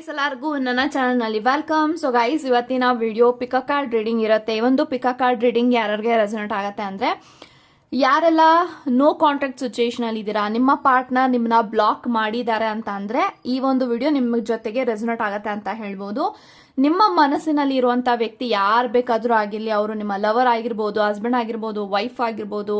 Guys ಎಲ್ಲರಿಗೂ ನನ್ನ ಚಾನಲ್ನಲ್ಲಿ ವೆಲ್ಕಮ್ ಸೊ ಗೈಸ್ ಇವತ್ತಿನ video pick a card reading ಇರುತ್ತೆ. ಈ ಒಂದು ಪಿಕ ಕಾರ್ಡ್ ರೀಡಿಂಗ್ ಯಾರ್ಯಾರಿಗೆ ರೆಸೋನೆಟ್ ಆಗುತ್ತೆ ಅಂದ್ರೆ, ಯಾರೆಲ್ಲ ನೋ ಕಾಂಟ್ರಾಕ್ಟ್ ಸಿಚುಯೇಷನ್ ಅಲ್ಲಿ ಇದ್ದೀರಾ, ನಿಮ್ಮ ಪಾರ್ಟ್ನರ್ ನಿಮ್ಮನ್ನ ಬ್ಲಾಕ್ ಮಾಡಿದ್ದಾರೆ ಅಂತ ಅಂದ್ರೆ, ಈ ಒಂದು ವಿಡಿಯೋ ನಿಮ್ಮ ಜೊತೆಗೆ ರೆಸೋನೆಟ್ ಆಗುತ್ತೆ ಅಂತ ಹೇಳ್ಬೋದು. ನಿಮ್ಮ ಮನಸ್ಸಿನಲ್ಲಿ ಇರುವಂತ ವ್ಯಕ್ತಿ ಯಾರು ಬೇಕಾದ್ರೂ ಆಗಿರ್ಲಿ, ಅವರು ನಿಮ್ಮ ಲವರ್ ಆಗಿರ್ಬೋದು ಹಸ್ಬೆಂಡ್ ಆಗಿರ್ಬೋದು ವೈಫ್ ಆಗಿರ್ಬೋದು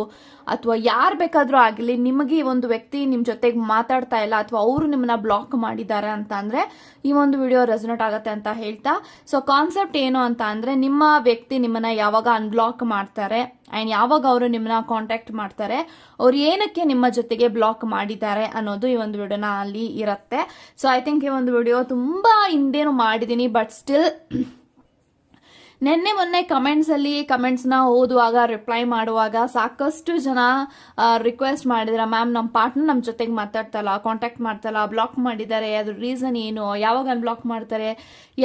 ಅಥವಾ ಯಾರು ಬೇಕಾದರೂ ಆಗಲಿ, ನಿಮಗೆ ಈ ಒಂದು ವ್ಯಕ್ತಿ ನಿಮ್ಮ ಜೊತೆಗೆ ಮಾತಾಡ್ತಾ ಇಲ್ಲ ಅಥವಾ ಅವರು ನಿಮ್ಮನ್ನ ಬ್ಲಾಕ್ ಮಾಡಿದ್ದಾರೆ ಅಂತ ಅಂದರೆ ಈ ಒಂದು ವಿಡಿಯೋ ರೆಸನೆಟ್ ಆಗುತ್ತೆ ಅಂತ ಹೇಳ್ತಾ. ಸೊ ಕಾನ್ಸೆಪ್ಟ್ ಏನು ಅಂತ ಅಂದರೆ ನಿಮ್ಮ ವ್ಯಕ್ತಿ ನಿಮ್ಮನ್ನ ಯಾವಾಗ ಅನ್ಬ್ಲಾಕ್ ಮಾಡ್ತಾರೆ ಆ್ಯಂಡ್ ಯಾವಾಗ ಅವರು ನಿಮ್ಮನ್ನ ಕಾಂಟ್ಯಾಕ್ಟ್ ಮಾಡ್ತಾರೆ, ಅವ್ರು ಏನಕ್ಕೆ ನಿಮ್ಮ ಜೊತೆಗೆ ಬ್ಲಾಕ್ ಮಾಡಿದ್ದಾರೆ ಅನ್ನೋದು ಈ ಒಂದು ವಿಡಿಯೋನ ಅಲ್ಲಿ ಇರುತ್ತೆ. ಸೊ ಐ ಥಿಂಕ್ ಈ ಒಂದು ವಿಡಿಯೋ ತುಂಬ ಹಿಂದೇನು ಮಾಡಿದ್ದೀನಿ ಬಟ್ ಸ್ಟಿಲ್ ನಿನ್ನೆ ಮೊನ್ನೆ ಕಮೆಂಟ್ಸ್ ಅಲ್ಲಿ ಕಮೆಂಟ್ಸ್ನ ಓದುವಾಗ ರಿಪ್ಲೈ ಮಾಡುವಾಗ ಸಾಕಷ್ಟು ಜನ ರಿಕ್ವೆಸ್ಟ್ ಮಾಡಿದ್ರ ಮ್ಯಾಮ್ ನಮ್ಮ ಪಾರ್ಟ್ನರ್ ನಮ್ಮ ಜೊತೆಗೆ ಮಾತಾಡ್ತಲ್ಲ ಕಾಂಟ್ಯಾಕ್ಟ್ ಮಾಡ್ತಲ್ಲ ಬ್ಲಾಕ್ ಮಾಡಿದ್ದಾರೆ ಅದ್ರ ರೀಸನ್ ಏನು, ಯಾವಾಗ ಅನ್ಬ್ಲಾಕ್ ಮಾಡ್ತಾರೆ,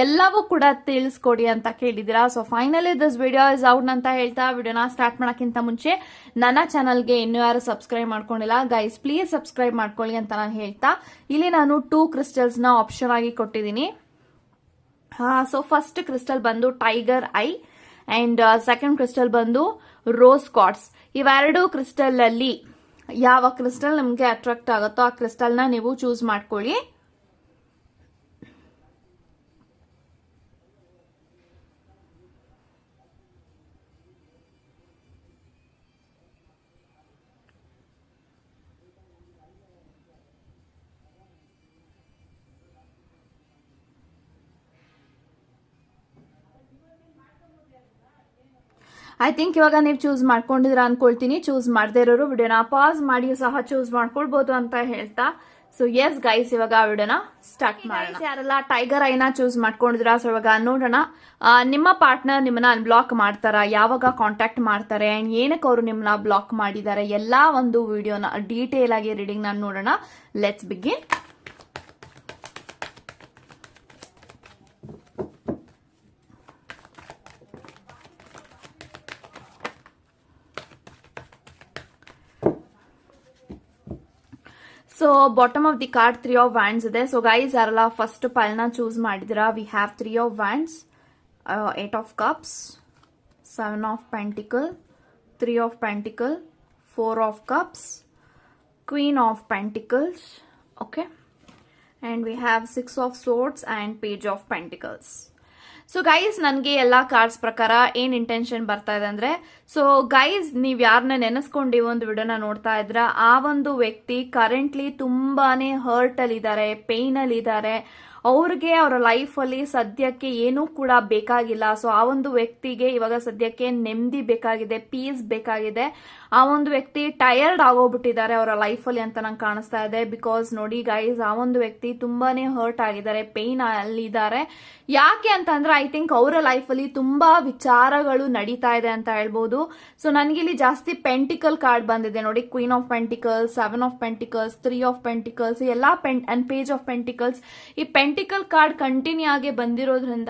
ಎಲ್ಲವೂ ಕೂಡ ತಿಳಿಸ್ಕೊಡಿ ಅಂತ ಕೇಳಿದಿರಾ. So finally this video is out ಅಂತ ಹೇಳ್ತಾ ವಿಡಿಯೋನ ಸ್ಟಾರ್ಟ್ ಮಾಡೋಕ್ಕಿಂತ ಮುಂಚೆ ನನ್ನ ಚಾನಲ್ಗೆ ಇನ್ನೂ ಯಾರು ಸಬ್ಸ್ಕ್ರೈಬ್ ಮಾಡ್ಕೊಂಡಿಲ್ಲ ಗೈಸ್ ಪ್ಲೀಸ್ ಸಬ್ಸ್ಕ್ರೈಬ್ ಮಾಡ್ಕೊಳ್ಳಿ ಅಂತ ನಾನು ಹೇಳ್ತಾ. ಇಲ್ಲಿ ನಾನು ಟೂ ಕ್ರಿಸ್ಟಲ್ಸ್ನ ಆಪ್ಷನ್ ಆಗಿ ಕೊಟ್ಟಿದ್ದೀನಿ. ಸೊ ಫಸ್ಟ್ ಕ್ರಿಸ್ಟಲ್ ಬಂದು tiger eye and second crystal ಬಂದು ರೋಸ್ ಕಾಟ್ಸ್ ಇವೆರಡು ಕ್ರಿಸ್ಟಲ್ ಅಲ್ಲಿ ಯಾವ ಕ್ರಿಸ್ಟಲ್ ನಿಮಗೆ ಅಟ್ರಾಕ್ಟ್ ಆಗುತ್ತೋ ಆ ಕ್ರಿಸ್ಟಲ್ನ ನೀವು ಚೂಸ್ ಮಾಡ್ಕೊಳ್ಳಿ. ಐ ಥಿಂಕ್ ಇವಾಗ ನೀವು ಚೂಸ್ ಮಾಡ್ಕೊಂಡಿದ್ರ ಅನ್ಕೊಳ್ತೀನಿ. ಚೂಸ್ ಮಾಡದೇ ಇರೋರು ವಿಡಿಯೋನ ಪಾಸ್ ಮಾಡಿ ಸಹ ಚೂಸ್ ಮಾಡ್ಕೊಳ್ಬಹುದು ಅಂತ ಹೇಳ್ತಾ. ಸೊ ಎಸ್ ಗೈಸ್ ಇವಾಗ ವಿಡಿಯೋನ ಸ್ಟಾರ್ಟ್ ಮಾಡಿ ಯಾರೆಲ್ಲ ಟೈಗರ್ ಐನ ಚೂಸ್ ಮಾಡ್ಕೊಂಡಿದ್ರ ಸೊ ಇವಾಗ ನೋಡೋಣ. ಆ, ನಿಮ್ಮ ಪಾರ್ಟ್ನರ್ ನಿಮ್ಮನ್ನ ಅನ್ಬ್ಲಾಕ್ ಮಾಡ್ತಾರ? ಯಾವಾಗ ಕಾಂಟ್ಯಾಕ್ಟ್ ಮಾಡ್ತಾರೆ? ಅಂಡ್ ಏನಕ್ಕೆ ಅವರು ನಿಮ್ಮನ್ನ ಬ್ಲಾಕ್ ಮಾಡಿದ್ದಾರೆ? ಎಲ್ಲಾ ಒಂದು ವಿಡಿಯೋನ ಡೀಟೇಲ್ ಆಗಿ ರೀಡಿಂಗ್ ನಾನು ನೋಡೋಣ. Let's begin so bottom of the card three of wands ಇದೆ ಸೊ ಗೈಸ್ ಯಾರೆಲ್ಲ ಫಸ್ಟ್ ಪೈಲ್ನ choose ಮಾಡಿದಿರಾ we have three of wands eight of cups seven of pentacle three of pentacle four of cups queen of pentacles okay and we have six of swords and page of pentacles. So guys ನನಗೆ ಎಲ್ಲ cards ಪ್ರಕಾರ ಏನ್ intention ಬರ್ತಾ ಇದೆ ಅಂದ್ರೆ so guys ನೀವು ಯಾರನ್ನ ನೆನೆಸ್ಕೊಂಡು ಈ ಒಂದು ವಿಡಿಯೋನ ನೋಡ್ತಾ ಇದ್ರ, ಆ ಒಂದು ವ್ಯಕ್ತಿ ಕರೆಂಟ್ಲಿ ಹರ್ಟ್ ಅಲ್ಲಿ ಇದ್ದಾರೆ ಅವ್ರಿಗೆ ಅವರ ಲೈಫ್ ಅಲ್ಲಿ ಸದ್ಯಕ್ಕೆ ಏನೂ ಕೂಡ ಬೇಕಾಗಿಲ್ಲ. ಸೊ ಆ ಒಂದು ವ್ಯಕ್ತಿಗೆ ಇವಾಗ ಸದ್ಯಕ್ಕೆ ನೆಮ್ಮದಿ ಬೇಕಾಗಿದೆ ಪೀಸ್ ಬೇಕಾಗಿದೆ. ಆ ಒಂದು ವ್ಯಕ್ತಿ ಟಯರ್ಡ್ ಆಗೋಗ್ಬಿಟ್ಟಿದ್ದಾರೆ ಅವರ ಲೈಫ್ ಅಲ್ಲಿ ಅಂತ ನಂಗೆ ಕಾಣಿಸ್ತಾ ಇದೆ. ಬಿಕಾಸ್ ನೋಡಿ ಗೈಸ್ ಆ ಒಂದು ವ್ಯಕ್ತಿ ತುಂಬಾನೇ ಹರ್ಟ್ ಆಗಿದ್ದಾರೆ ಪೇನ್ ಅಲ್ಲಿದ್ದಾರೆ. ಯಾಕೆ ಅಂತಂದ್ರೆ ಐ ಥಿಂಕ್ ಅವರ ಲೈಫ್ ಅಲ್ಲಿ ತುಂಬಾ ವಿಚಾರಗಳು ನಡೀತಾ ಇದೆ ಅಂತ ಹೇಳ್ಬೋದು. ಸೊ ನನಗೆ ಇಲ್ಲಿ ಜಾಸ್ತಿ ಪೆಂಟಿಕಲ್ ಕಾರ್ಡ್ ಬಂದಿದೆ. ನೋಡಿ queen of pentacles seven of pentacles three of pentacles ಎಲ್ಲಾ pen and page of pentacles ಈ ಪೆಂಟಿಕಲ್ ಕಾರ್ಡ್ ಕಂಟಿನ್ಯೂ ಆಗಿ ಬಂದಿರೋದ್ರಿಂದ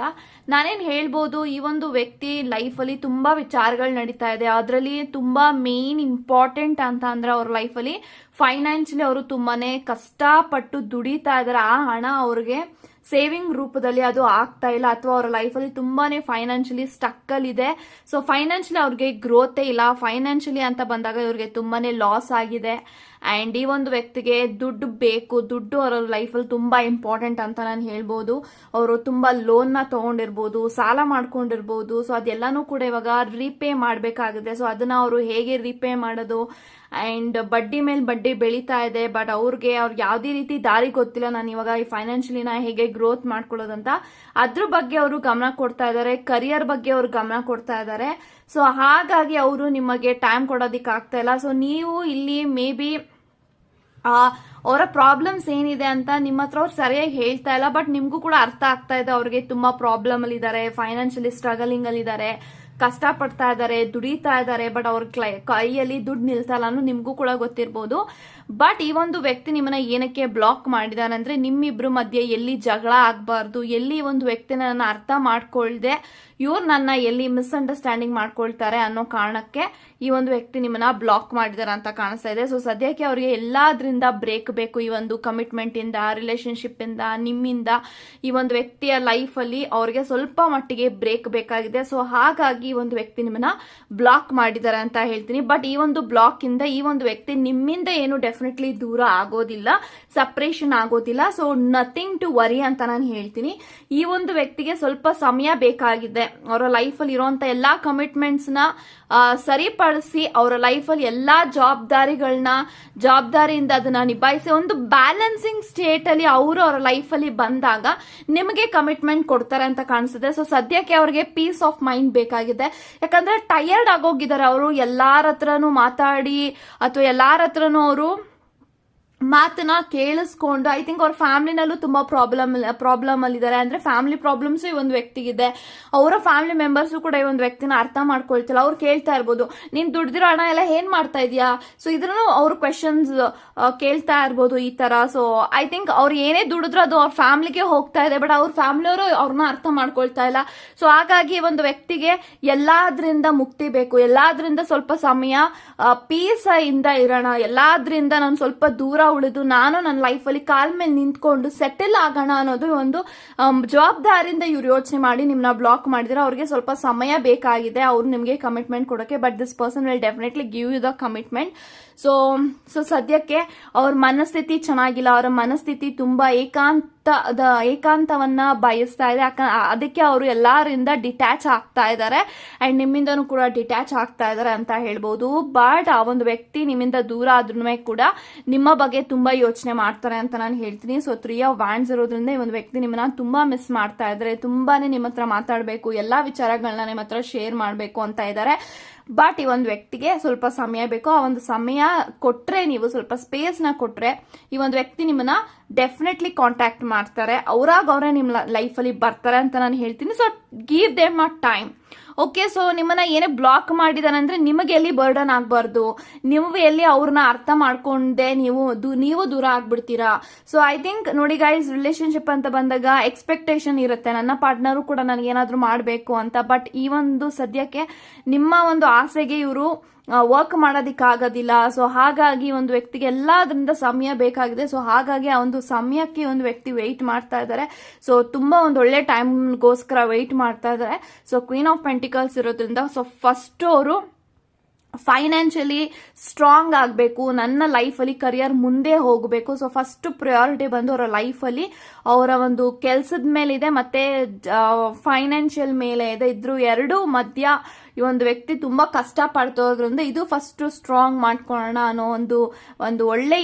ನಾನೇನ್ ಹೇಳ್ಬೋದು, ಈ ಒಂದು ವ್ಯಕ್ತಿ ಲೈಫ್ ಅಲ್ಲಿ ತುಂಬಾ ವಿಚಾರಗಳು ನಡೀತಾ ಇದೆ. ಅದರಲ್ಲಿ ತುಂಬಾ ಮೇನ್ ಇಂಪಾರ್ಟೆಂಟ್ ಅಂತ ಅಂದ್ರೆ ಅವ್ರ ಲೈಫ್ ಅಲ್ಲಿ? ಫೈನಾನ್ಷಿಯಲಿ ಅವರು ತುಂಬಾನೇ ಕಷ್ಟಪಟ್ಟು ದುಡಿತಾ ಇದ್ರೆ. ಆ ಹಣ ಅವ್ರಿಗೆ ಸೇವಿಂಗ್ ರೂಪದಲ್ಲಿ ಅದು ಆಗ್ತಾ ಇಲ್ಲ. ಅಥವಾ ಅವರ ಲೈಫಲ್ಲಿ ತುಂಬಾನೇ ಫೈನಾನ್ಷಿಯಲಿ ಅಲ್ಲಿ ಇದೆ. ಸೊ ಫೈನಾನ್ಷಿಯಲಿ ಅವ್ರಿಗೆ ಗ್ರೋತೇ ಇಲ್ಲ. ಫೈನಾನ್ಷಿಯಲಿ ಅಂತ ಬಂದಾಗ ಇವ್ರಿಗೆ ತುಂಬಾನೇ ಲಾಸ್ ಆಗಿದೆ. ಅಂಡ್ ಈ ಒಂದು ವ್ಯಕ್ತಿಗೆ ದುಡ್ಡು ಬೇಕು, ದುಡ್ಡು ಅವರ ಲೈಫಲ್ಲಿ ತುಂಬಾ ಇಂಪಾರ್ಟೆಂಟ್ ಅಂತ ನಾನು ಹೇಳ್ಬೋದು. ಅವರು ತುಂಬಾ ಲೋನ್ನ ತಗೊಂಡಿರ್ಬೋದು, ಸಾಲ ಮಾಡ್ಕೊಂಡಿರ್ಬೋದು. ಸೊ ಅದೆಲ್ಲಾನು ಕೂಡ ಇವಾಗ ರೀಪೇ ಮಾಡಬೇಕಾಗಿದೆ ಸೊ ಅದನ್ನ ಅವರು ಹೇಗೆ ರೀಪೇ ಮಾಡೋದು? ಅಂಡ್ ಬಡ್ಡಿ ಮೇಲೆ ಬಡ್ಡಿ ಬೆಳೀತಾ ಇದೆ ಬಟ್ ಅವ್ರಿಗೆ ಅವ್ರಿಗೆ ಯಾವುದೇ ರೀತಿ ದಾರಿ ಗೊತ್ತಿಲ್ಲ. ನಾನು ಇವಾಗ ಈ ಫೈನಾನ್ಷಿಯಲಿನ ಹೇಗೆ ಗ್ರೋತ್ ಮಾಡ್ಕೊಳ್ಳೋದಂತ, ಅದ್ರ ಬಗ್ಗೆ ಅವರು ಗಮನ ಕೊಡ್ತಾ ಇದ್ದಾರೆ. ಕರಿಯರ್ ಬಗ್ಗೆ ಅವರು ಗಮನ ಕೊಡ್ತಾ ಇದ್ದಾರೆ. ಸೊ ಹಾಗಾಗಿ ಅವರು ನಿಮಗೆ ಟೈಮ್ ಕೊಡೋದಿಕ್ಕೆ ಆಗ್ತಾ ಇಲ್ಲ. ಸೊ ನೀವು ಇಲ್ಲಿ ಮೇ ಬಿ ಅವರ ಪ್ರಾಬ್ಲಮ್ಸ್ ಏನಿದೆ ಅಂತ ನಿಮ್ಮ ಹತ್ರ ಅವ್ರು ಸರಿಯಾಗಿ ಹೇಳ್ತಾ ಇಲ್ಲ ಬಟ್ ನಿಮ್ಗೂ ಕೂಡ ಅರ್ಥ ಆಗ್ತಾ ಇದೆ, ಅವ್ರಿಗೆ ತುಂಬಾ ಪ್ರಾಬ್ಲಮ್ ಅಲ್ಲಿ ಇದ್ದಾರೆ ಫೈನಾನ್ಷಿಯಲಿ ಸ್ಟ್ರಗಲಿಂಗ್ ಅಲ್ಲಿ ಇದ್ದಾರೆ ಕಷ್ಟ ಪಡ್ತಾ ಇದ್ದಾರೆ ದುಡಿತಾ ಇದ್ದಾರೆ ಬಟ್ ಅವ್ರ ಕೈಯಲ್ಲಿ ದುಡ್ಡು ನಿಲ್ತಾ ಇಲ್ಲ ಅನ್ನೋ ನಿಮ್ಗೂ ಕೂಡ ಗೊತ್ತಿರ್ಬೋದು. ಬಟ್ ಈ ಒಂದು ವ್ಯಕ್ತಿ ನಿಮ್ಮನ್ನ ಏನಕ್ಕೆ ಬ್ಲಾಕ್ ಮಾಡಿದಾನಂದ್ರೆ ನಿಮ್ಮಿಬ್ರು ಮಧ್ಯೆ ಎಲ್ಲಿ ಜಗಳ ಆಗಬಾರ್ದು, ಎಲ್ಲಿ ಒಂದು ವ್ಯಕ್ತಿನ ನನ್ನ ಅರ್ಥ ಮಾಡ್ಕೊಳ್ದೆ ಇವ್ರು ನನ್ನ ಎಲ್ಲಿ ಮಿಸ್ಅಂಡರ್ಸ್ಟ್ಯಾಂಡಿಂಗ್ ಮಾಡ್ಕೊಳ್ತಾರೆ ಅನ್ನೋ ಕಾರಣಕ್ಕೆ ಈ ಒಂದು ವ್ಯಕ್ತಿ ನಿಮ್ಮನ್ನ ಬ್ಲಾಕ್ ಮಾಡಿದಾರ ಅಂತ ಕಾಣಿಸ್ತಾ ಇದೆ. ಸೊ ಸದ್ಯಕ್ಕೆ ಅವರಿಗೆ ಎಲ್ಲಾದ್ರಿಂದ ಬ್ರೇಕ್ ಬೇಕು ಈ ಒಂದು ಕಮಿಟ್ಮೆಂಟ್ ಇಂದ ರಿಲೇಶನ್ಶಿಪ್ ಇಂದ, ನಿಮ್ಮಿಂದ ಈ ಒಂದು ವ್ಯಕ್ತಿಯ ಲೈಫ್ ಅಲ್ಲಿ ಅವ್ರಿಗೆ ಸ್ವಲ್ಪ ಮಟ್ಟಿಗೆ ಬ್ರೇಕ್ ಬೇಕಾಗಿದೆ. ಸೊ ಹಾಗಾಗಿ ಈ ಒಂದು ವ್ಯಕ್ತಿ ನಿಮ್ಮನ್ನ ಬ್ಲಾಕ್ ಮಾಡಿದ್ದಾರೆ ಅಂತ ಹೇಳ್ತೀನಿ. ಬಟ್ ಈ ಒಂದು ಬ್ಲಾಕ್ ಇಂದ ಈ ಒಂದು ವ್ಯಕ್ತಿ ನಿಮ್ಮಿಂದ ಏನು ಡೆಫಿನೆಟ್ಲಿ ದೂರ ಆಗೋದಿಲ್ಲ ಸಪ್ರೇಷನ್ ಆಗೋದಿಲ್ಲ. ಸೊ ನಥಿಂಗ್ ಟು ವರಿ ಅಂತ ನಾನು ಹೇಳ್ತೀನಿ. ಈ ಒಂದು ವ್ಯಕ್ತಿಗೆ ಸ್ವಲ್ಪ ಸಮಯ ಬೇಕಾಗಿದೆ. ಅವರ ಲೈಫಲ್ಲಿ ಇರುವಂತ ಎಲ್ಲಾ ಕಮಿಟ್ಮೆಂಟ್ಸ್ನ ಸರಿಪಡಿಸಿ ಅವರ ಲೈಫಲ್ಲಿ ಎಲ್ಲಾ ಜವಾಬ್ದಾರಿಗಳನ್ನ ಜವಾಬ್ದಾರಿಯಿಂದ ಅದನ್ನ ನಿಭಾಯಿಸಿ ಒಂದು ಬ್ಯಾಲೆನ್ಸಿಂಗ್ ಸ್ಟೇಟ್ ಅಲ್ಲಿ ಅವರು ಅವರ ಲೈಫಲ್ಲಿ ಬಂದಾಗ ನಿಮಗೆ ಕಮಿಟ್ಮೆಂಟ್ ಕೊಡ್ತಾರೆ ಅಂತ ಕಾಣಿಸುತ್ತೆ. ಸೊ ಸದ್ಯಕ್ಕೆ ಅವ್ರಿಗೆ ಪೀಸ್ ಆಫ್ ಮೈಂಡ್ ಬೇಕಾಗಿದೆ. ಯಾಕಂದ್ರೆ ಟಯರ್ಡ್ ಆಗೋಗಿದ್ದಾರೆ ಅವರು. ಎಲ್ಲಾರ ಹತ್ರನೂ ಮಾತಾಡಿ, ಅಥವಾ ಎಲ್ಲಾರ ಹತ್ರನೂ ಅವರು ಮಾತನ್ನ ಕೇಳಿಸ್ಕೊಂಡು ಐ ಥಿಂಕ್ ಅವ್ರ ಫ್ಯಾಮಿಲಿನಲ್ಲೂ ತುಂಬಾ ಪ್ರಾಬ್ಲಮ್ ಪ್ರಾಬ್ಲಮ್ ಅಲ್ಲಿದ್ದಾರೆ. ಅಂದ್ರೆ ಫ್ಯಾಮಿಲಿ ಪ್ರಾಬ್ಲಮ್ಸ್ ಈ ಒಂದು ವ್ಯಕ್ತಿಗಿದೆ. ಅವರ ಫ್ಯಾಮಿಲಿ ಮೆಂಬರ್ಸ್ ಕೂಡ ಈ ಒಂದು ವ್ಯಕ್ತಿನ ಅರ್ಥ ಮಾಡ್ಕೊಳ್ತಿಲ್ಲ. ಅವ್ರು ಕೇಳ್ತಾ ಇರ್ಬೋದು, ನೀನ್ ದುಡ್ದಿರೋ ಹಣ ಎಲ್ಲ ಏನ್ ಮಾಡ್ತಾ ಇದೀಯಾ ಸೊ ಇದ್ರೂ ಅವ್ರ ಕ್ವೆಶನ್ಸ್ ಕೇಳ್ತಾ ಇರ್ಬೋದು ಈ ತರ. ಸೊ ಐ ಥಿಂಕ್ ಅವ್ರು ಏನೇ ದುಡಿದ್ರು ಅದು ಅವ್ರ ಫ್ಯಾಮಿಲಿಗೆ ಹೋಗ್ತಾ ಇದೆ ಬಟ್ ಅವ್ರ ಫ್ಯಾಮ್ಲಿಯವರು ಅವ್ರನ್ನ ಅರ್ಥ ಮಾಡ್ಕೊಳ್ತಾ ಇಲ್ಲ. ಸೊ ಹಾಗಾಗಿ ಒಂದು ವ್ಯಕ್ತಿಗೆ ಎಲ್ಲಾದ್ರಿಂದ ಮುಕ್ತಿ ಬೇಕು. ಎಲ್ಲಾದ್ರಿಂದ ಸ್ವಲ್ಪ ಸಮಯ ಪೀಸ್ ಇಂದ ಇರೋಣ. ಎಲ್ಲಾದ್ರಿಂದ ನಾನು ಸ್ವಲ್ಪ ದೂರ ಉಳಿದು ನಾನು ನನ್ನ ಲೈಫಲ್ಲಿ ಕಾಲ್ ಮೇಲೆ ನಿಂತ್ಕೊಂಡು ಸೆಟಲ್ ಆಗೋಣ ಅನ್ನೋದು ಒಂದು ಜವಾಬ್ದಾರಿಯಿಂದ ಇವ್ರು ಯೋಚನೆ ಮಾಡಿ ನಿಮ್ನ ಬ್ಲಾಕ್ ಮಾಡಿದ್ರೆ. ಅವ್ರಿಗೆ ಸ್ವಲ್ಪ ಸಮಯ ಬೇಕಾಗಿದೆ. ಅವ್ರು ನಿಮಗೆ ಕಮಿಟ್ಮೆಂಟ್ ಕೊಡೋಕೆ but this person will definitely give you the commitment so so ಸದ್ಯಕ್ಕೆ ಅವ್ರ ಮನಸ್ಥಿತಿ ಚೆನ್ನಾಗಿಲ್ಲ, ಅವರ ಮನಸ್ಥಿತಿ ತುಂಬಾ ಏಕಾಂತದ ಏಕಾಂತವನ್ನ ಬಯಸ್ತಾ ಇದೆ. ಅದಕ್ಕೆ ಅವರು ಎಲ್ಲರಿಂದ ಡಿಟ್ಯಾಚ್ ಆಗ್ತಾ ಇದ್ದಾರೆ ಅಂಡ್ ನಿಮ್ಮಿಂದನು ಕೂಡ ಡಿಟ್ಯಾಚ್ ಆಗ್ತಾ ಇದ್ದಾರೆ ಅಂತ ಹೇಳ್ಬೋದು. ಬಟ್ ಆ ಒಂದು ವ್ಯಕ್ತಿ ನಿಮ್ಮಿಂದ ದೂರ ಆದ್ರೂ ಕೂಡ ನಿಮ್ಮ ಬಗ್ಗೆ ತುಂಬಾ ಯೋಚನೆ ಮಾಡ್ತಾರೆ ಅಂತ ನಾನು ಹೇಳ್ತೀನಿ. ಸೊ ತ್ರೀ ಆಫ್ ವ್ಯಾಂಡ್ಸ್ ಇರೋದ್ರಿಂದ ಈ ಒಂದು ವ್ಯಕ್ತಿ ನಿಮ್ಮನ್ನ ತುಂಬಾ ಮಿಸ್ ಮಾಡ್ತಾ ಇದ್ದಾರೆ ತುಂಬಾನೇ ನಿಮ್ಮ ಹತ್ರ ಮಾತಾಡಬೇಕು, ಎಲ್ಲಾ ವಿಚಾರಗಳನ್ನ ನಿಮ್ಮ ಹತ್ರ ಶೇರ್ ಮಾಡಬೇಕು ಅಂತ ಇದ್ದಾರೆ ಬಟ್ ಈ ಒಂದು ವ್ಯಕ್ತಿಗೆ ಸ್ವಲ್ಪ ಸಮಯ ಬೇಕು. ಆ ಒಂದು ಸಮಯ ಕೊಟ್ರೆ ನೀವು ಸ್ವಲ್ಪ ಸ್ಪೇಸ್ನ ಕೊಟ್ರೆ ಈ ಒಂದು ವ್ಯಕ್ತಿ ನಿಮ್ಮನ್ನ ಡೆಫಿನೆಟ್ಲಿ ಕಾಂಟ್ಯಾಕ್ಟ್ ಮಾಡ್ತಾರೆ. ಅವ್ರಾಗ ಅವರೇ ನಿಮ್ಮ ಲೈಫಲ್ಲಿ ಬರ್ತಾರೆ ಅಂತ ನಾನು ಹೇಳ್ತೀನಿ. So give them a time okay so ನಿಮ್ಮನ್ನ ಏನೇ ಬ್ಲಾಕ್ ಮಾಡಿದಾನಂದ್ರೆ ನಿಮಗೆ ಎಲ್ಲಿ ಬರ್ಡನ್ ಆಗಬಾರ್ದು? ನೀವು ಎಲ್ಲಿ ಅವ್ರನ್ನ ಅರ್ಥ ಮಾಡ್ಕೊಂಡೆ ನೀವು ನೀವು ದೂರ ಆಗ್ಬಿಡ್ತೀರಾ? ಸೊ ಐ ಥಿಂಕ್ ನೋಡಿ ಗೈಸ್ ರಿಲೇಶನ್ಶಿಪ್ ಅಂತ ಬಂದಾಗ ಎಕ್ಸ್ಪೆಕ್ಟೇಷನ್ ಇರುತ್ತೆ. ನನ್ನ ಪಾರ್ಟ್ನರು ಕೂಡ ನನಗೆ ಏನಾದರೂ ಮಾಡಬೇಕು ಅಂತ. ಬಟ್ ಈ ಒಂದು ಸದ್ಯಕ್ಕೆ ನಿಮ್ಮ ಒಂದು ಆಸೆಗೆ ಇವರು ವರ್ಕ್ ಮಾಡೋದಕ್ಕಾಗೋದಿಲ್ಲ. ಸೊ ಹಾಗಾಗಿ ಒಂದು ವ್ಯಕ್ತಿಗೆ ಎಲ್ಲದರಿಂದ ಸಮಯ ಬೇಕಾಗಿದೆ. ಸೊ ಹಾಗಾಗಿ ಆ ಒಂದು ಸಮಯಕ್ಕೆ ಒಂದು ವ್ಯಕ್ತಿ ವೆಯ್ಟ್ ಮಾಡ್ತಾ ಇದ್ದಾರೆ. ಸೊ ತುಂಬಾ ಒಂದು ಒಳ್ಳೆ ಟೈಮ್ಗೋಸ್ಕರ ವೆಯ್ಟ್ ಮಾಡ್ತಾ ಇದ್ದಾರೆ. ಸೊ ಕ್ವೀನ್ ಆಫ್ ಪೆಂಟಿಕಲ್ಸ್ ಇರೋದ್ರಿಂದ ಸೊ ಫಸ್ಟ್ ಅವರು ಫೈನಾನ್ಷಿಯಲಿ ಸ್ಟ್ರಾಂಗ್ ಆಗಬೇಕು. ನನ್ನ ಲೈಫಲ್ಲಿ ಕರಿಯರ್ ಮುಂದೆ ಹೋಗಬೇಕು. ಸೊ ಫಸ್ಟ್ ಪ್ರಯಾರಿಟಿ ಬಂದು ಅವರ ಲೈಫಲ್ಲಿ ಅವರ ಒಂದು ಕೆಲಸದ ಮೇಲಿದೆ. ಮತ್ತೆ ಫೈನಾನ್ಷಿಯಲ್ ಮೇಲೆ ಇದೆ. ಇದ್ರು ಎರಡು ಮಧ್ಯ ಈ ಒಂದು ವ್ಯಕ್ತಿ ತುಂಬಾ ಕಷ್ಟ ಪಡ್ತೋದ್ರಿಂದ ಇದು ಫಸ್ಟ್ ಸ್ಟ್ರಾಂಗ್ ಮಾಡ್ಕೊಳ್ಳೋಣ ಅನ್ನೋ ಒಂದು ಒಂದು ಒಳ್ಳೆ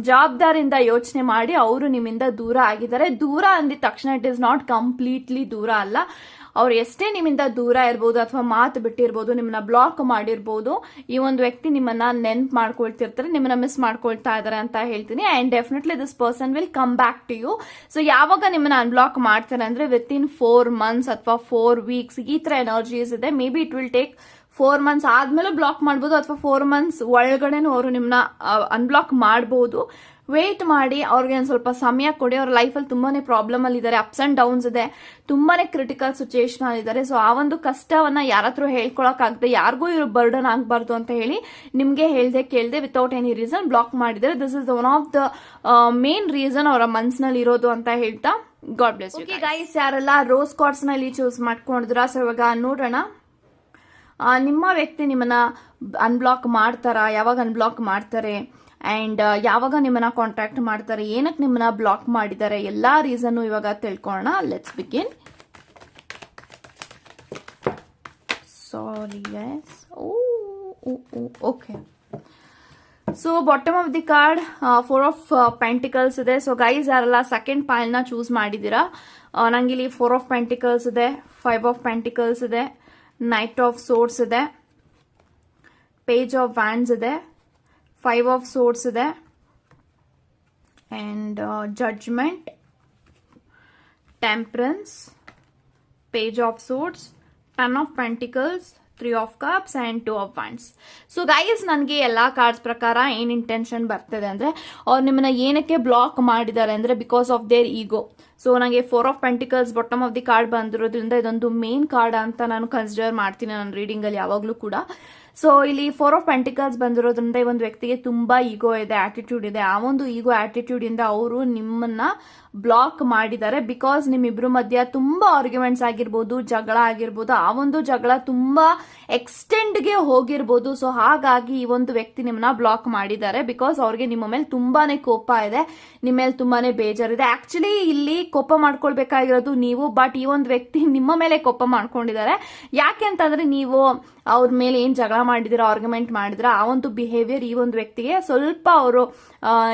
ಜವಾಬ್ದಾರಿಯಿಂದ ಯೋಚನೆ ಮಾಡಿ ಅವರು ನಿಮ್ಮಿಂದ ದೂರ ಆಗಿದ್ದಾರೆ. ದೂರ ಅಂದಿದ ತಕ್ಷಣ ಇಟ್ ಇಸ್ ನಾಟ್ ಕಂಪ್ಲೀಟ್ಲಿ ದೂರ ಅಲ್ಲ. ಅವ್ರು ಎಷ್ಟೇ ನಿಮ್ಮಿಂದ ದೂರ ಇರ್ಬೋದು ಅಥವಾ ಮಾತು ಬಿಟ್ಟಿರ್ಬೋದು ನಿಮ್ಮನ್ನ ಬ್ಲಾಕ್ ಮಾಡಿರ್ಬೋದು, ಈ ಒಂದು ವ್ಯಕ್ತಿ ನಿಮ್ಮನ್ನ ನೆನ್ಪ್ ಮಾಡ್ಕೊಳ್ತಿರ್ತಾರೆ, ನಿಮ್ಮನ್ನ ಮಿಸ್ ಮಾಡ್ಕೊಳ್ತಾ ಇದಾರೆ ಅಂತ ಹೇಳ್ತೀನಿ. And definitely this person will come back to you so ಯಾವಾಗ ನಿಮ್ಮನ್ನ ಅನ್ಬ್ಲಾಕ್ ಮಾಡ್ತಾರೆ ಅಂದ್ರೆ ವಿತ್ ಇನ್ ಫೋರ್ ಮಂತ್ಸ್ ಅಥವಾ ಫೋರ್ ವೀಕ್ಸ್ ಈ ತರ ಎನರ್ಜೀಸ್ ಇದೆ. Maybe it will take four months ಆದ್ಮೇಲೆ ಬ್ಲಾಕ್ ಮಾಡ್ಬೋದು, ಅಥವಾ ಫೋರ್ ಮಂತ್ಸ್ ಒಳಗಡೆನೂ ಅವರು ನಿಮ್ಮನ್ನ ಅನ್ಬ್ಲಾಕ್ ಮಾಡ್ಬೋದು. ವೇಟ್ ಮಾಡಿ ಅವ್ರಿಗೆ ಒಂದು ಸ್ವಲ್ಪ ಸಮಯ ಕೊಡಿ. ಅವ್ರ ಲೈಫಲ್ಲಿ ತುಂಬಾನೇ ಪ್ರಾಬ್ಲಮ್ ಅಲ್ಲಿ ಇದ್ದಾರೆ ಅಪ್ಸ್ ಅಂಡ್ ಡೌನ್ಸ್ ಇದೆ. ತುಂಬಾನೇ ಕ್ರಿಟಿಕಲ್ ಸಿಚುಯೇಷನ್ ಇದ್ದಾರೆ ಸೊ ಆ ಒಂದು ಕಷ್ಟವನ್ನ ಯಾರ ಹತ್ರ ಹೇಳ್ಕೊಳಕ್ಕಾಗದೆ ಯಾರಿಗೂ ಇವ್ರು ಬರ್ಡನ್ ಆಗಬಾರ್ದು ಅಂತ ಹೇಳಿ ನಿಮಗೆ ಹೇಳ್ದೆ ಕೇಳ್ದೆ ವಿತೌಟ್ ಎನಿ ರೀಸನ್ ಬ್ಲಾಕ್ ಮಾಡಿದ್ದಾರೆ. This is one of the main reason ಅವರ ಮನ್ಸಿನಲ್ಲಿ ಇರೋದು ಅಂತ ಹೇಳ್ತಾ ಗಾಡ್ ಬ್ಲೆಸ್ ಓಕೆ ಗೈಸ್ ಯಾರೆಲ್ಲ ರೋಸ್ ಕಾರ್ಡ್ಸ್ನಲ್ಲಿ ಚೂಸ್ ಮಾಡ್ಕೊಂಡಿದ್ರ ಸೊ ಇವಾಗ ನೋಡೋಣ. ನಿಮ್ಮ ವ್ಯಕ್ತಿ ನಿಮ್ಮನ್ನ ಅನ್ಬ್ಲಾಕ್ ಮಾಡ್ತಾರಾ? ಯಾವಾಗ ಅನ್ಬ್ಲಾಕ್ ಮಾಡ್ತಾರೆ? ಅಂಡ್ ಯಾವಾಗ ನಿಮ್ಮನ್ನ ಕಾಂಟ್ಯಾಕ್ಟ್ ಮಾಡ್ತಾರೆ ಏನಕ್ಕೆ ನಿಮ್ಮನ್ನ ಬ್ಲಾಕ್ ಮಾಡಿದ್ದಾರೆ, ಎಲ್ಲ ರೀಸನ್ನು ಇವಾಗ ತಿಳ್ಕೊಳ್ಳೋಣ let's begin sorry yes okay so bottom of the card four of pentacles ಇದೆ. ಸೊ ಗೈಸ್ ಯಾರೆಲ್ಲ ಸೆಕೆಂಡ್ನ ಚೂಸ್ ಮಾಡಿದ್ದೀರಾ? ನಂಗಿಲ್ಲಿ ಫೋರ್ ಆಫ್ ಪೆಂಟಿಕಲ್ಸ್ ಇದೆ ಫೈವ್ ಆಫ್ ಪೆಂಟಿಕಲ್ಸ್ ಇದೆ ನೈಟ್ ಆಫ್ ಸೋರ್ಸ್ ಇದೆ ಪೇಜ್ ಆಫ್ ವ್ಯಾನ್ಸ್ ಇದೆ ಫೈವ್ ಆಫ್ ಸೋರ್ಸ್ ಇದೆ and judgement temperance page of swords ten of pentacles three of cups and two of wands so guys ನನಗೆ ಎಲ್ಲ cards ಪ್ರಕಾರ ಏನು intention ಬರ್ತದೆ ಅಂದರೆ, ಅವ್ರು ನಿಮ್ಮನ್ನ ಏನಕ್ಕೆ ಬ್ಲಾಕ್ ಮಾಡಿದ್ದಾರೆ ಅಂದರೆ because of their ego so ನನಗೆ four of pentacles bottom of the card ಬಂದಿರೋದ್ರಿಂದ ಇದೊಂದು ಮೇನ್ ಕಾರ್ಡ್ ಅಂತ ನಾನು ಕನ್ಸಿಡರ್ ಮಾಡ್ತೀನಿ ನನ್ನ ರೀಡಿಂಗಲ್ಲಿ ಯಾವಾಗಲೂ ಕೂಡ. ಸೊ ಇಲ್ಲಿ ಫೋರ್ ಆಫ್ ಪೆಂಟಿಕಲ್ಸ್ ಬಂದಿರೋದ್ರಿಂದ ಈ ಒಂದು ವ್ಯಕ್ತಿಗೆ ತುಂಬಾ ಈಗೋ ಇದೆ ಆಟಿಟ್ಯೂಡ್ ಇದೆ. ಆ ಒಂದು ಈಗೋ ಆಟಿಟ್ಯೂಡ್ ಇಂದ ಅವರು ನಿಮ್ಮನ್ನ ಬ್ಲಾಕ್ ಮಾಡಿದ್ದಾರೆ. ಬಿಕಾಸ್ ನಿಮ್ಮಿಬ್ರು ಮಧ್ಯ ತುಂಬಾ ಆರ್ಗ್ಯುಮೆಂಟ್ಸ್ ಆಗಿರ್ಬೋದು, ಜಗಳ ಆಗಿರ್ಬೋದು, ಆ ಒಂದು ಜಗಳ ತುಂಬಾ ಎಕ್ಸ್ಟೆಂಡ್ಗೆ ಹೋಗಿರ್ಬೋದು. ಸೊ ಹಾಗಾಗಿ ಈ ಒಂದು ವ್ಯಕ್ತಿ ನಿಮ್ಮನ್ನ ಬ್ಲಾಕ್ ಮಾಡಿದ್ದಾರೆ. ಬಿಕಾಸ್ ಅವ್ರಿಗೆ ನಿಮ್ಮ ಮೇಲೆ ತುಂಬಾನೇ ಕೋಪ ಇದೆ. ನಿಮ್ಮ ಮೇಲೆ ತುಂಬಾನೇ ಬೇಜಾರಿದೆ. ಆಕ್ಚುಲಿ ಇಲ್ಲಿ ಕೋಪ ಮಾಡ್ಕೊಳ್ಬೇಕಾಗಿರೋದು ನೀವು ಬಟ್ ಈ ಒಂದು ವ್ಯಕ್ತಿ ನಿಮ್ಮ ಮೇಲೆ ಕೋಪ ಮಾಡ್ಕೊಂಡಿದ್ದಾರೆ. ಯಾಕೆ ಅಂತಂದ್ರೆ ನೀವು ಅವ್ರ ಮೇಲೆ ಏನ್ ಜಗಳ ಮಾಡಿದಿರ ಆರ್ಗ್ಯುಮೆಂಟ್ ಮಾಡಿದ್ರ ಆ ಒಂದು ಬಿಹೇವಿಯರ್ ಈ ಒಂದು ವ್ಯಕ್ತಿಗೆ ಸ್ವಲ್ಪ ಅವರು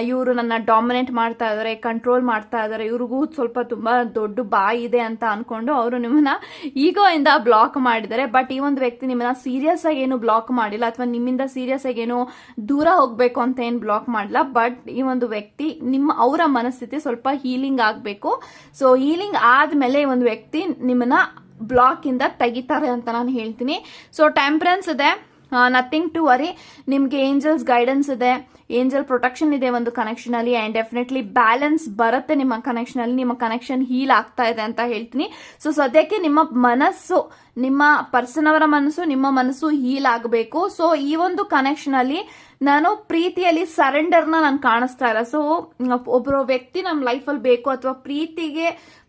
ಇವರು ನನ್ನ ಡಾಮಿನೇಟ್ ಮಾಡ್ತಾ ಇದಾರೆ ಕಂಟ್ರೋಲ್ ಮಾಡ್ತಾ ಇದಾರೆ, ಇವ್ರಿಗೂ ಸ್ವಲ್ಪ ತುಂಬಾ ದೊಡ್ಡ ಬಾಯಿ ಇದೆ ಅಂತ ಅನ್ಕೊಂಡು ಅವರು ನಿಮ್ಮನ್ನ ಈಗೋ ಇಂದ ಬ್ಲಾಕ್ ಮಾಡಿದ್ದಾರೆ. ಬಟ್ ಈ ಒಂದು ವ್ಯಕ್ತಿ ನಿಮ್ಮನ್ನ ಸೀರಿಯಸ್ ಆಗಿ ಏನು ಬ್ಲಾಕ್ ಮಾಡಿಲ್ಲ, ಅಥವಾ ನಿಮ್ಮಿಂದ ಸೀರಿಯಸ್ ಆಗಿ ಏನು ದೂರ ಹೋಗ್ಬೇಕು ಅಂತ ಏನು ಬ್ಲಾಕ್ ಮಾಡಿಲ್ಲ ಬಟ್ ಈ ಒಂದು ವ್ಯಕ್ತಿ ನಿಮ್ಮ, ಅವರ ಮನಸ್ಥಿತಿ ಸ್ವಲ್ಪ ಹೀಲಿಂಗ್ ಆಗಬೇಕು. ಸೊ ಹೀಲಿಂಗ್ ಆದ್ಮೇಲೆ ಈ ಒಂದು ವ್ಯಕ್ತಿ ನಿಮ್ಮನ್ನ ಬ್ಲಾಕ್ ಇಂದ ತೆಗಿತಾರೆ ಅಂತ ನಾನು ಹೇಳ್ತೀನಿ. ಸೊ ಟೆಂಪ್ರೆನ್ಸ್ ಇದೆ. ನಥಿಂಗ್ ಟು ವರಿ ನಿಮ್ಗೆ ಏಂಜಲ್ಸ್ ಗೈಡೆನ್ಸ್ ಇದೆ ಏಂಜಲ್ ಪ್ರೊಟೆಕ್ಷನ್ ಇದೆ ಒಂದು ಕನೆಕ್ಷನ್ ಅಲ್ಲಿ ಅಂಡ್ ಡೆಫಿನೆಟ್ಲಿ ಬ್ಯಾಲೆನ್ಸ್ ಬರುತ್ತೆ ನಿಮ್ಮ ಕನೆಕ್ಷನ್ ಅಲ್ಲಿ, ನಿಮ್ಮ ಕನೆಕ್ಷನ್ ಹೀಲ್ ಆಗ್ತಾ ಇದೆ ಅಂತ ಹೇಳ್ತೀನಿ. ಸೊ ಸದ್ಯಕ್ಕೆ ನಿಮ್ಮ ಮನಸ್ಸು, ನಿಮ್ಮ ಪರ್ಸನ್ ಅವರ ಮನಸ್ಸು, ನಿಮ್ಮ ಮನಸ್ಸು ಹೀಲ್ ಆಗಬೇಕು. ಸೊ ಈ ಒಂದು ಕನೆಕ್ಷನ್ ಅಲ್ಲಿ ನಾನು ಪ್ರೀತಿಯಲ್ಲಿ ಸರೆಂಡರ್ನ ನಾನು ಕಾಣಿಸ್ತಾ ಇಲ್ಲ. ಸೊ ಒಬ್ಬರು ವ್ಯಕ್ತಿ ನಮ್ಮ ಲೈಫಲ್ಲಿ ಬೇಕು ಅಥವಾ ಪ್ರೀತಿಗೆ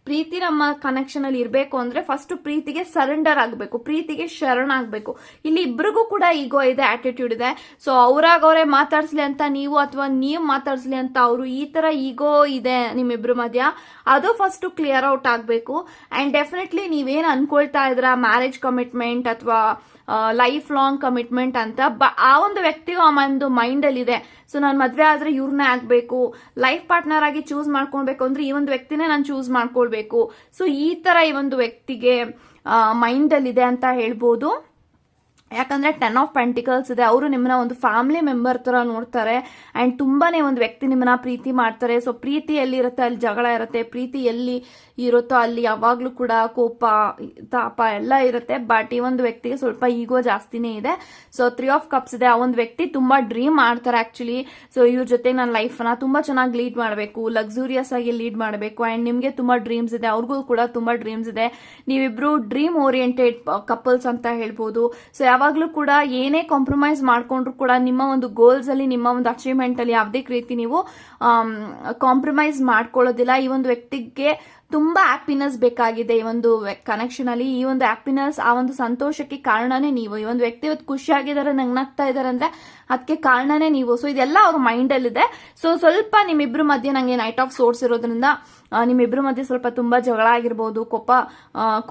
ಪ್ರೀತಿ ನಮ್ಮ ಕನೆಕ್ಷನ್ ಅಲ್ಲಿ ಇರಬೇಕು ಅಂದ್ರೆ ಫಸ್ಟ್ ಪ್ರೀತಿಗೆ ಸರೆಂಡರ್ ಆಗಬೇಕು, ಪ್ರೀತಿಗೆ ಶರಣ ಆಗಬೇಕು. ಇಲ್ಲಿ ಇಬ್ಬರಿಗೂ ಕೂಡ ಈಗೋ ಇದೆ ಆಟಿಟ್ಯೂಡ್ ಇದೆ. ಸೊ ಅವ್ರಾಗ ಅವರೇ ಮಾತಾಡ್ಸ್ಲಿ ಅಂತ ನೀವು ಅಥವಾ ನೀವು ಮಾತಾಡ್ಸ್ಲಿ ಅಂತ ಅವರು ಈ ತರ ಈಗೋ ಇದೆ ನಿಮ್ಮಿಬ್ರ ಮಧ್ಯ, ಅದು ಫಸ್ಟ್ ಕ್ಲಿಯರ್ ಔಟ್ ಆಗಬೇಕು. ಅಂಡ್ ಡೆಫಿನೆಟ್ಲಿ ನೀವೇನು ಅನ್ಕೊಳ್ತಾ ಇದ್ರ ಮ್ಯಾರೇಜ್ ಕಮಿಟ್ಮೆಂಟ್ ಅಥವಾ ಲೈಫ್ ಲಾಂಗ್ ಕಮಿಟ್ಮೆಂಟ್ ಅಂತ ಆ ಒಂದು ವ್ಯಕ್ತಿಗೂ ಆ ಒಂದು ಮೈಂಡ್ ಅಲ್ಲಿ ಇದೆ ಸೊ ನಾನು ಮದ್ವೆ ಆದ್ರೆ ಇವ್ರನ್ನೇ ಆಗ್ಬೇಕು. ಲೈಫ್ ಪಾರ್ಟ್ನರ್ ಆಗಿ ಚೂಸ್ ಮಾಡ್ಕೊಳ್ಬೇಕು ಅಂದ್ರೆ ಈ ಒಂದು ವ್ಯಕ್ತಿನೇ ನಾನು ಚೂಸ್ ಮಾಡ್ಕೊಳ್ಬೇಕು. ಸೊ ಈ ತರ ಈ ಒಂದು ವ್ಯಕ್ತಿಗೆ ಮೈಂಡ್ ಇದೆ ಅಂತ ಹೇಳ್ಬೋದು. ಯಾಕಂದ್ರೆ ಟೆನ್ ಆಫ್ ಪೆಂಟಿಕಲ್ಸ್ ಇದೆ, ಅವರು ನಿಮ್ಮನ್ನ ಒಂದು ಫ್ಯಾಮಿಲಿ ಮೆಂಬರ್ ತರ ನೋಡ್ತಾರೆ ಅಂಡ್ ತುಂಬಾನೇ ಒಂದು ವ್ಯಕ್ತಿ ನಿಮ್ಮನ್ನ ಪ್ರೀತಿ ಮಾಡ್ತಾರೆ. ಸೊ ಪ್ರೀತಿ ಎಲ್ಲಿ ಇರುತ್ತೆ ಅಲ್ಲಿ ಜಗಳ ಇರುತ್ತೆ. ಪ್ರೀತಿ ಎಲ್ಲಿ ಇರುತ್ತೋ ಅಲ್ಲಿ ಯಾವಾಗ್ಲೂ ಕೂಡ ಕೋಪ, ತಾಪ ಎಲ್ಲ ಇರುತ್ತೆ. ಬಟ್ ಈ ಒಂದು ವ್ಯಕ್ತಿಗೆ ಸ್ವಲ್ಪ ಈಗೋ ಜಾಸ್ತಿನೇ ಇದೆ. ಸೊ ತ್ರೀ ಆಫ್ ಕಪ್ಸ್ ಇದೆ. ಆ ಒಂದು ವ್ಯಕ್ತಿ ತುಂಬಾ ಡ್ರೀಮ್ ಮಾಡ್ತಾರೆ ಆಕ್ಚುಲಿ ಸೊ ಇವ್ರ ಜೊತೆ ನನ್ನ ಲೈಫ್ನ ತುಂಬಾ ಚೆನ್ನಾಗಿ ಲೀಡ್ ಮಾಡಬೇಕು. ಲಕ್ಸುರಿಯಸ್ ಆಗಿ ಲೀಡ್ ಮಾಡಬೇಕು. ಅಂಡ್ ನಿಮ್ಗೆ ತುಂಬಾ ಡ್ರೀಮ್ಸ್ ಇದೆ. ಅವ್ರಿಗೂ ಕೂಡ ತುಂಬಾ ಡ್ರೀಮ್ಸ್ ಇದೆ. ನೀವಿಬ್ರು ಡ್ರೀಮ್ ಓರಿಯೆಂಟೆಡ್ ಕಪಲ್ಸ್ ಅಂತ ಹೇಳ್ಬೋದು. ಸೊ ಯಾವಾಗ್ಲೂ ಕೂಡ ಏನೇ ಕಾಂಪ್ರಮೈಸ್ ಮಾಡ್ಕೊಂಡ್ರು ಕೂಡ ನಿಮ್ಮ ಒಂದು ಗೋಲ್ಸ್ ಅಲ್ಲಿ, ನಿಮ್ಮ ಒಂದು ಅಚೀವ್ಮೆಂಟ್ ಅಲ್ಲಿ ಯಾವುದೇ ರೀತಿ ನೀವು ಕಾಂಪ್ರಮೈಸ್ ಮಾಡ್ಕೊಳ್ಳೋದಿಲ್ಲ. ಈ ಒಂದು ವ್ಯಕ್ತಿಗೆ ತುಂಬಾ ಹ್ಯಾಪಿನೆಸ್ ಬೇಕಾಗಿದೆ ಈ ಒಂದು ಕನೆಕ್ಷನ್ ಅಲ್ಲಿ. ಈ ಒಂದು ಹ್ಯಾಪಿನೆಸ್ ಆ ಒಂದು ಸಂತೋಷಕ್ಕೆ ಕಾರಣನೇ ನೀವು. ಈ ಒಂದು ವ್ಯಕ್ತಿ ಇವತ್ತು ಖುಷಿಯಾಗಿದ್ದಾರೆ, ನಗ್ನಾಗ್ತಾ ಇದಾರೆ ಅಂದ್ರೆ ಅದಕ್ಕೆ ಕಾರಣನೇ ನೀವು. ಸೊ ಇದೆಲ್ಲ ಅವ್ರ ಮೈಂಡ್ ಅಲ್ಲಿ ಇದೆ ಸೊ ಸ್ವಲ್ಪ ನಿಮ್ಮಿಬ್ರು ಮಧ್ಯೆ ನಂಗೆ ನೈಟ್ ಆಫ್ ಸೋರ್ಸ್ ಇರೋದ್ರಿಂದ ನಿಮ್ಮಿಬ್ರ ಮಧ್ಯೆ ಸ್ವಲ್ಪ ತುಂಬಾ ಜಗಳ ಆಗಿರ್ಬೋದು, ಕೋಪ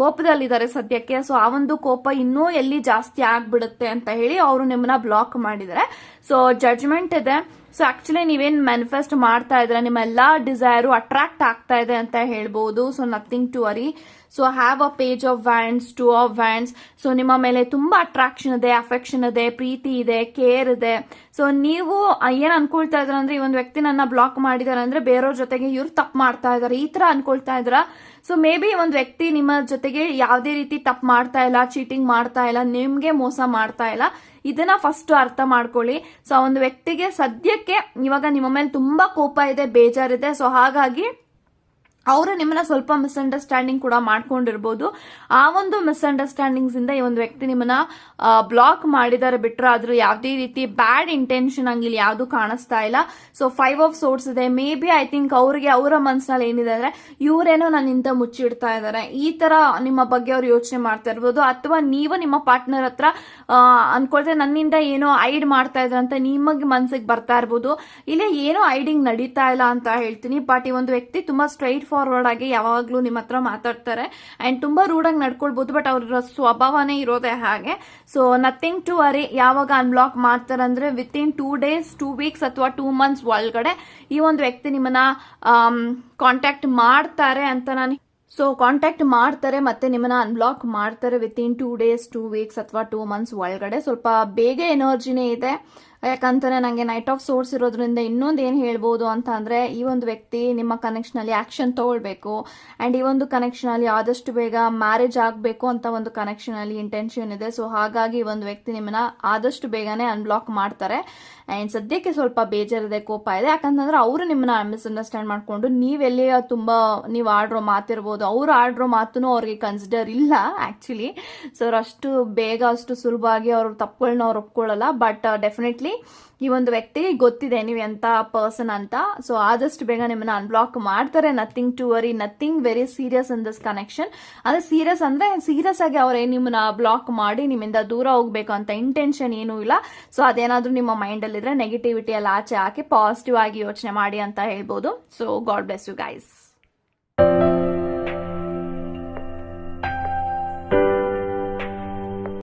ಕೋಪದಲ್ಲಿದ್ದಾರೆ ಸದ್ಯಕ್ಕೆ. ಸೊ ಆ ಒಂದು ಕೋಪ ಇನ್ನೂ ಎಲ್ಲಿ ಜಾಸ್ತಿ ಆಗ್ಬಿಡುತ್ತೆ ಅಂತ ಹೇಳಿ ಅವರು ನಿಮ್ಮನ್ನ ಬ್ಲಾಕ್ ಮಾಡಿದ್ದಾರೆ. ಸೊ ಜಡ್ಜ್ಮೆಂಟ್ ಇದೆ. ಸೊ ಆಕ್ಚುಲಿ ನೀವೇನು ಮ್ಯಾನಿಫೆಸ್ಟ್ ಮಾಡ್ತಾ ಇದ್ರೆ ನಿಮ್ಮ ಎಲ್ಲಾ ಡಿಸೈರು ಅಟ್ರಾಕ್ಟ್ ಆಗ್ತಾ ಇದೆ ಅಂತ ಹೇಳ್ಬೋದು. So nothing to worry so have a page of wands two of wands so ನಿಮ್ಮ ಮೇಲೆ ತುಂಬಾ ಅಟ್ರಾಕ್ಷನ್ ಇದೆ ಅಫೆಕ್ಷನ್ ಇದೆ, ಪ್ರೀತಿ ಇದೆ ಕೇರ್ ಇದೆ. ಸೊ ನೀವು ಏನ್ ಅನ್ಕೊಳ್ತಾ ಇದ್ರ ಅಂದ್ರೆ, ಈ ಒಂದು ವ್ಯಕ್ತಿ ನನ್ನ ಬ್ಲಾಕ್ ಮಾಡಿದಾರೆ ಅಂದ್ರೆ ಬೇರೆಯವ್ರ ಜೊತೆಗೆ ಇವ್ರು ತಪ್ಪು ಮಾಡ್ತಾ ಇದಾರೆ. ಈ ತರ ಅನ್ಕೊಳ್ತಾ ಇದ್ರ ಸೊ ಮೇ ಬಿ ಒಂದು ವ್ಯಕ್ತಿ ನಿಮ್ಮ ಜೊತೆಗೆ ಯಾವುದೇ ರೀತಿ ತಪ್ಪು ಮಾಡ್ತಾ ಇಲ್ಲ ಚೀಟಿಂಗ್ ಮಾಡ್ತಾ ಇಲ್ಲ, ನಿಮ್ಗೆ ಮೋಸ ಮಾಡ್ತಾ ಇಲ್ಲ. ಇದನ್ನ ಫಸ್ಟ್ ಅರ್ಥ ಮಾಡ್ಕೊಳ್ಳಿ. ಸೊ ಒಂದು ವ್ಯಕ್ತಿಗೆ ಸದ್ಯಕ್ಕೆ ಇವಾಗ ನಿಮ್ಮ ಮೇಲೆ ತುಂಬಾ ಕೋಪ ಇದೆ, ಬೇಜಾರಿದೆ. ಸೊ ಹಾಗಾಗಿ ಅವರು ನಿಮ್ಮನ್ನ ಸ್ವಲ್ಪ ಮಿಸ್ಅಂಡರ್ಸ್ಟ್ಯಾಂಡಿಂಗ್ ಕೂಡ ಮಾಡ್ಕೊಂಡಿರ್ಬೋದು. ಆ ಒಂದು ಮಿಸ್ಅಂಡರ್ಸ್ಟ್ಯಾಂಡಿಂಗ್ಸ್ ಇಂದ ಈ ಒಂದು ವ್ಯಕ್ತಿ ನಿಮ್ಮನ್ನ ಬ್ಲಾಕ್ ಮಾಡಿದ್ದಾರೆ ಬಿಟ್ರೆ ಅದ್ರ ಯಾವುದೇ ರೀತಿ ಬ್ಯಾಡ್ ಇಂಟೆನ್ಷನ್ ಹಂಗಿಲ್ಲಿ ಯಾವುದು ಕಾಣಿಸ್ತಾ ಇಲ್ಲ. ಸೊ ಫೈವ್ ಆಫ್ ಸೋರ್ಸ್ ಇದೆ. ಮೇ ಬಿ ಐ ಥಿಂಕ್ ಅವ್ರಿಗೆ ಅವರ ಮನಸ್ಸಿನಲ್ಲಿ ಏನಿದೆ ಅಂದ್ರೆ, ಇವರೇನೋ ನನ್ನಿಂದ ಮುಚ್ಚಿಡ್ತಾ ಇದ್ದಾರೆ ಈ ತರ ನಿಮ್ಮ ಬಗ್ಗೆ ಅವ್ರು ಯೋಚನೆ ಮಾಡ್ತಾ ಇರ್ಬೋದು. ಅಥವಾ ನೀವು ನಿಮ್ಮ ಪಾರ್ಟ್ನರ್ ಹತ್ರ ಅನ್ಕೊಳ್ತಾರೆ ನನ್ನಿಂದ ಏನೋ ಐಡ್ ಮಾಡ್ತಾ ಇದ್ದಾರೆ ಅಂತ ನಿಮಗೆ ಮನ್ಸಿಗೆ ಬರ್ತಾ ಇರ್ಬೋದು. ಇಲ್ಲ ಏನೋ ಐಡಿಂಗ್ ನಡೀತಾ ಇಲ್ಲ ಅಂತ ಹೇಳ್ತೀನಿ. ಬಟ್ ಈ ಒಂದು ವ್ಯಕ್ತಿ ತುಂಬಾ ಸ್ಟ್ರೈಟ್ ಫಾರ್ವರ್ಡ್ ಆಗಿ ಯಾವಾಗ್ಲೂ ನಿಮ್ಮ ಹತ್ರ ಮಾತಾಡ್ತಾರೆ. ಅಂಡ್ ತುಂಬಾ ರೂಡ್ ಆಗಿ ನಡ್ಕೊಳ್ಬಹುದು ಬಟ್ ಅವ್ರ ಸ್ವಭಾವನೇ ಇರೋದೇ ಹಾಗೆ. ಸೊ ನಥಿಂಗ್ ಟು ವರಿ ಯಾವಾಗ ಅನ್ಬ್ಲಾಕ್ ಮಾಡ್ತಾರೆ ಅಂದ್ರೆ within two days two weeks ಅಥವಾ ಟೂ ಮಂತ್ಸ್ ಒಳಗಡೆ ಈ ಒಂದು ವ್ಯಕ್ತಿ ನಿಮ್ಮನ್ನ ಕಾಂಟ್ಯಾಕ್ಟ್ ಮಾಡ್ತಾರೆ ಅಂತ ನಾನು ಸೊ ಕಾಂಟ್ಯಾಕ್ಟ್ ಮಾಡ್ತಾರೆ ಮತ್ತೆ ನಿಮ್ಮನ್ನ ಅನ್ಬ್ಲಾಕ್ ಮಾಡ್ತಾರೆ within two days two weeks ಅಥವಾ ಟೂ ಮಂತ್ಸ್ ಒಳಗಡೆ. ಸ್ವಲ್ಪ ಬೇಗ ಎನರ್ಜಿನೇ ಇದೆ. ಯಾಕಂತಾರೆ ನನಗೆ ನೈಟ್ ಆಫ್ ಸೋರ್ಸ್ ಇರೋದ್ರಿಂದ ಇನ್ನೊಂದು ಏನು ಹೇಳ್ಬೋದು ಅಂತ ಅಂದರೆ, ಈ ಒಂದು ವ್ಯಕ್ತಿ ನಿಮ್ಮ ಕನೆಕ್ಷನಲ್ಲಿ ಆ್ಯಕ್ಷನ್ ತಗೊಳ್ಬೇಕು. ಆ್ಯಂಡ್ ಈ ಒಂದು ಕನೆಕ್ಷನಲ್ಲಿ ಆದಷ್ಟು ಬೇಗ ಮ್ಯಾರೇಜ್ ಆಗಬೇಕು ಅಂತ ಒಂದು ಕನೆಕ್ಷನಲ್ಲಿ ಇಂಟೆನ್ಷನ್ ಇದೆ. ಸೊ ಹಾಗಾಗಿ ಈ ಒಂದು ವ್ಯಕ್ತಿ ನಿಮ್ಮನ್ನ ಆದಷ್ಟು ಬೇಗನೆ ಅನ್ಬ್ಲಾಕ್ ಮಾಡ್ತಾರೆ. ಆ್ಯಂಡ್ ಸದ್ಯಕ್ಕೆ ಸ್ವಲ್ಪ ಬೇಜಾರಿದೆ, ಕೋಪ ಇದೆ. ಯಾಕಂತಂದ್ರೆ ಅವರು ನಿಮ್ಮನ್ನ ಮಿಸ್ಅಂಡರ್ಸ್ಟ್ಯಾಂಡ್ ಮಾಡ್ಕೊಂಡು ನೀವೆಲ್ಲಿ ತುಂಬ ನೀವು ಆಡ್ರೋ ಮಾತಿರ್ಬೋದು, ಅವ್ರು ಆಡ್ರೋ ಮಾತನ್ನು ಅವ್ರಿಗೆ ಕನ್ಸಿಡರ್ ಇಲ್ಲ ಆ್ಯಕ್ಚುಲಿ ಸೊ ಅವ್ರು ಅಷ್ಟು ಬೇಗ, ಅಷ್ಟು ಸುಲಭವಾಗಿ ಅವ್ರ ತಪ್ಪುಗಳನ್ನ ಅವ್ರು ಒಪ್ಕೊಳ್ಳಲ್ಲ. ಬಟ್ ಡೆಫಿನೆಟ್ಲಿ ಈ ಒಂದು ವ್ಯಕ್ತಿಗೆ ಗೊತ್ತಿದೆ ನೀವು ಎಂಥ ಪರ್ಸನ್ ಅಂತ. ಸೊ ಆದಷ್ಟು ಬೇಗ ನಿಮ್ಮನ್ನ ಅನ್ಬ್ಲಾಕ್ ಮಾಡ್ತಾರೆ. Nothing to worry nothing very serious in this connection ಅಂದ್ರೆ ಸೀರಿಯಸ್ ಅಂದ್ರೆ ಸೀರಿಯಸ್ ಆಗಿ ಅವರೇ ನಿಮ್ಮನ್ನ ಬ್ಲಾಕ್ ಮಾಡಿ ನಿಮ್ಮಿಂದ ದೂರ ಹೋಗ್ಬೇಕು ಅಂತ ಇಂಟೆನ್ಷನ್ ಏನೂ ಇಲ್ಲ. ಸೊ ಅದೇನಾದ್ರೂ ನಿಮ್ಮ ಮೈಂಡಲ್ಲಿದ್ರೆ ನೆಗೆಟಿವಿಟಿ ಎಲ್ಲ ಆಚೆ ಹಾಕಿ ಪಾಸಿಟಿವ್ ಆಗಿ ಯೋಚನೆ ಮಾಡಿ ಅಂತ ಹೇಳ್ಬೋದು. So God bless you guys